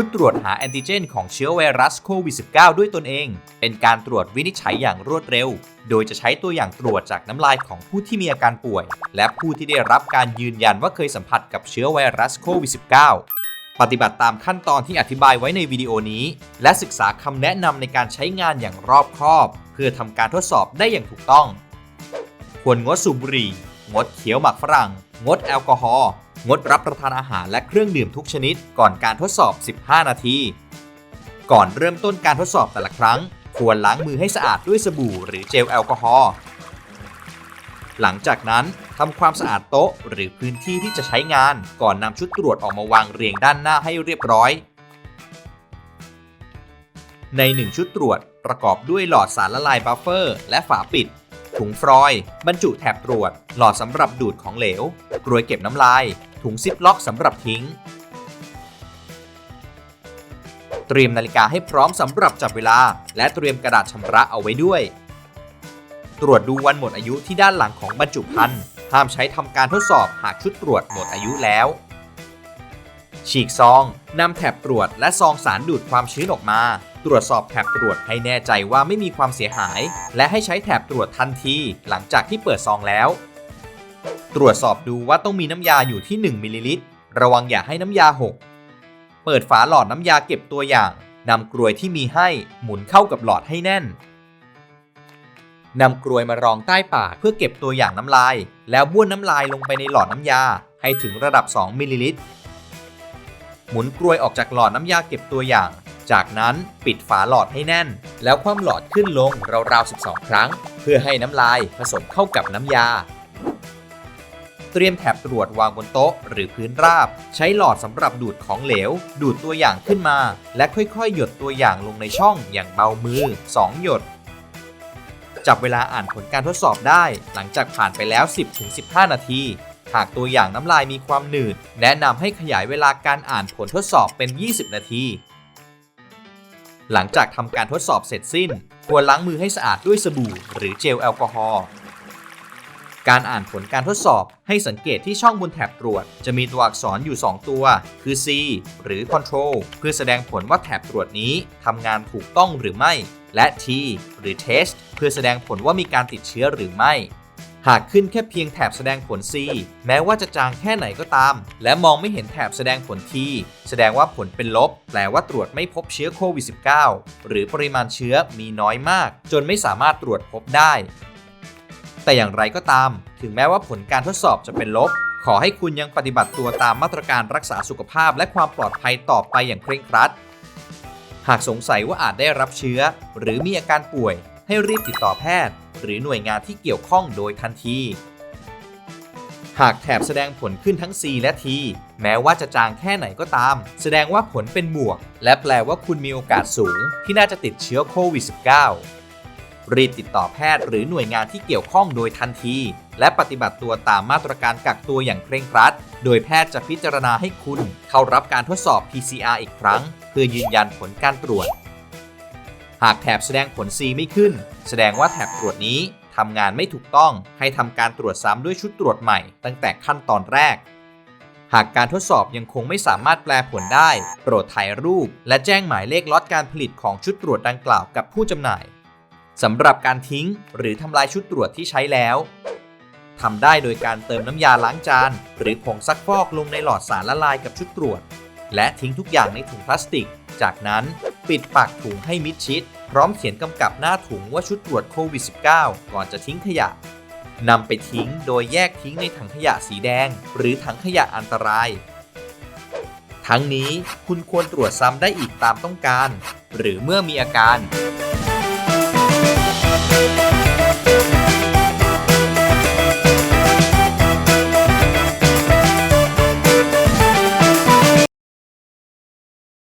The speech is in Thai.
ชุดตรวจหาแอนติเจนของเชื้อไวรัสโควิด -19 ด้วยตนเอง เป็นการตรวจวินิจฉัยอย่างรวดเร็ว โดยจะใช้ตัวอย่างตรวจจากน้ำลายของผู้ที่มีอาการป่วย และผู้ที่ได้รับการยืนยันว่าเคยสัมผัสกับเชื้อไวรัสโควิด -19 ปฏิบัติตามขั้นตอนที่อธิบายไว้ในวิดีโอนี้ และศึกษาคำแนะนำในการใช้งานอย่างรอบคอบ เพื่อทำการทดสอบได้อย่างถูกต้อง ควรงดสูบบุหรี่ งดเคี้ยวหมากฝรั่ง งดแอลกอฮอล์ งดรับประทานอาหารและเครื่องดื่มทุกชนิดก่อนการทดสอบ 15 นาที ก่อนเริ่มต้นการทดสอบแต่ละครั้ง ควรล้างมือให้สะอาดด้วยสบู่หรือเจลแอลกอฮอล์ หลังจากนั้นทำความสะอาดโต๊ะหรือพื้นที่ที่จะใช้งานก่อนนำชุดตรวจออกมาวางเรียงด้านหน้าให้เรียบร้อย ใน 1 ชุดตรวจประกอบด้วยหลอดสารละลายบัฟเฟอร์และฝาปิด ถุงฟรอยล์บรรจุแถบตรวจ หลอดสำหรับดูดของเหลวกรวยเก็บน้ำลาย ถุงซิปล็อกสำหรับทิ้ง เตรียมนาฬิกาให้พร้อมสำหรับจับเวลา และเตรียมกระดาษชำระเอาไว้ด้วย ตรวจดูวันหมดอายุที่ด้านหลังของบรรจุภัณฑ์ห้ามใช้ทำการทดสอบหากชุดตรวจหมดอายุแล้ว ฉีกซองนำแถบตรวจและซองสารดูดความชื้นออกมา ตรวจสอบแถบตรวจให้แน่ใจว่าไม่มีความเสียหาย และให้ใช้แถบตรวจทันทีหลังจากที่เปิดซองแล้ว ตรวจสอบดูว่าต้องมีน้ำยาอยู่ที่ 1มิลลิลิตร ระวังอย่าให้น้ำยาหก เปิดฝาหลอดน้ำยาเก็บตัวอย่าง นำกรวยที่มีให้หมุนเข้ากับหลอดให้แน่น นำกรวยมารองใต้ปากเพื่อเก็บตัวอย่างน้ำลาย แล้วบ้วนน้ำลายลงไปในหลอดน้ำยาให้ถึงระดับ 2มิลลิลิตร หมุนกรวยออกจากหลอดน้ำยาเก็บตัวอย่าง จากนั้นปิดฝาหลอดให้แน่น แล้วคว่ำหลอดขึ้นลงราวๆ 12 ครั้ง เพื่อให้น้ำลายผสมเข้ากับน้ำยา เตรียมแถบตรวจวางบนโต๊ะ หรือพื้นราบ ใช้หลอดสำหรับดูดของเหลว ดูดตัวอย่างขึ้นมา และค่อยๆ หยดตัวอย่างลงในช่องอย่างเบามือ 2 หยด จับเวลาอ่านผลการทดสอบได้ หลังจากผ่านไปแล้ว 10-15 นาที หากตัวอย่างน้ำลายมีความหนืด แนะนำให้ขยายเวลาการอ่านผลทดสอบเป็น 20 นาที หลังจากทำการทดสอบเสร็จสิ้น ควรล้างมือให้สะอาดด้วยสบู่ หรือเจลแอลกอฮอล์ การอ่านผลการทดสอบให้สังเกตที่ช่องบนแถบตรวจ จะมีตัวอักษรอยู่ 2 ตัว คือ C หรือ Control เพื่อแสดงผลว่าแถบตรวจนี้ทำงานถูกต้องหรือไม่ และ T หรือ Test เพื่อแสดงผลว่ามีการติดเชื้อหรือไม่ หากขึ้นแค่เพียงแถบแสดงผล C แม้ว่าจะจางแค่ไหนก็ตาม และมองไม่เห็นแถบแสดงผล T แสดงว่าผลเป็นลบ แปลว่าตรวจไม่พบเชื้อโควิด -19 หรือปริมาณเชื้อมีน้อยมาก จนไม่สามารถตรวจพบได้ แต่อย่างไรก็ตาม ถึงแม้ว่าผลการทดสอบจะเป็นลบ ขอให้คุณยังปฏิบัติตัวตามมาตรการรักษาสุขภาพและความปลอดภัยต่อไปอย่างเคร่งครัด หากสงสัยว่าอาจได้รับเชื้อ หรือมีอาการป่วย ให้รีบติดต่อแพทย์ หรือหน่วยงานที่เกี่ยวข้องโดยทันทีหากแถบแสดงผลขึ้นทั้ง C และ T แม้ว่าจะจางแค่ไหนก็ตาม แสดงว่าผลเป็นบวก และแปลว่าคุณมีโอกาสสูง ที่น่าจะติดเชื้อโควิด -19 รีบติดต่อแพทย์หรือหน่วยงานที่เกี่ยวข้องโดยทันที และปฏิบัติตัวตามมาตรการกักตัวอย่างเคร่งครัด โดยแพทย์จะพิจารณาให้คุณเข้ารับการทดสอบ PCR อีกครั้ง เพื่อยืนยันผลการตรวจ หากแถบแสดงผล C ไม่ขึ้น แสดงว่าแถบตรวจนี้ทำงานไม่ถูกต้อง ให้ทำการตรวจซ้ำด้วยชุดตรวจใหม่ ตั้งแต่ขั้นตอนแรก หากการทดสอบยังคงไม่สามารถแปลผลได้ โปรดถ่ายรูป และแจ้งหมายเลขล็อตการผลิตของชุดตรวจดังกล่าวกับผู้จำหน่าย สำหรับการทิ้งหรือทำลายชุดตรวจที่ใช้แล้วทำได้โดยการเติมน้ำยาล้างจาน หรือผงซักฟอกลงในหลอดสารละลายกับชุดตรวจ และทิ้งทุกอย่างในถุงพลาสติก จากนั้นปิดปากถุงให้มิดชิด พร้อมเขียนกำกับหน้าถุงว่าชุดตรวจโควิด -19 ก่อนจะทิ้งขยะนำไปทิ้งโดยแยกทิ้งในถังขยะสีแดง หรือถังขยะอันตราย ทั้งนี้คุณควรตรวจซ้ำได้อีกตามต้องการ หรือเมื่อมีอาการ thank you